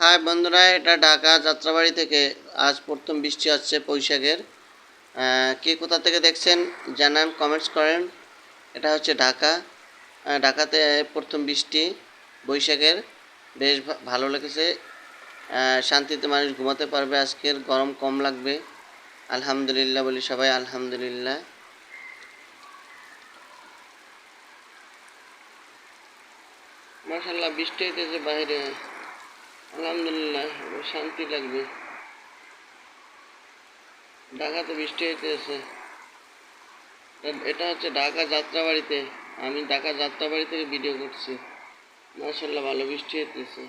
High বন্ধুরা, এটা ঢাকা যাত্রাবাড়ি থেকে আজ প্রথম বৃষ্টি হচ্ছে বৈশাখের। কে কোথা থেকে দেখছেন জানান কমেন্টস করেন। এটা হচ্ছে ঢাকা। ঢাকাতে প্রথম বৃষ্টি বৈশাখের। বেশ ভালো লেগেছে। শান্তিতে মানুষ ঘুমাতে পারবে। আজকের গরম কম লাগবে। আলহামদুলিল্লাহ বলি সবাই আলহামদুলিল্লাহ। মাশাল্লাহ বৃষ্টি হইতেছে বাইরে আলহামদুলিল্লাহ শান্তি লাগবে। ঢাকা তো বৃষ্টি হইতেছে। এটা হচ্ছে ঢাকা যাত্রাবাড়িতে। আমি ঢাকা যাত্রাবাড়ি থেকে ভিডিও করছি। মাসাল্লাহ ভালো বৃষ্টি হইতেছে।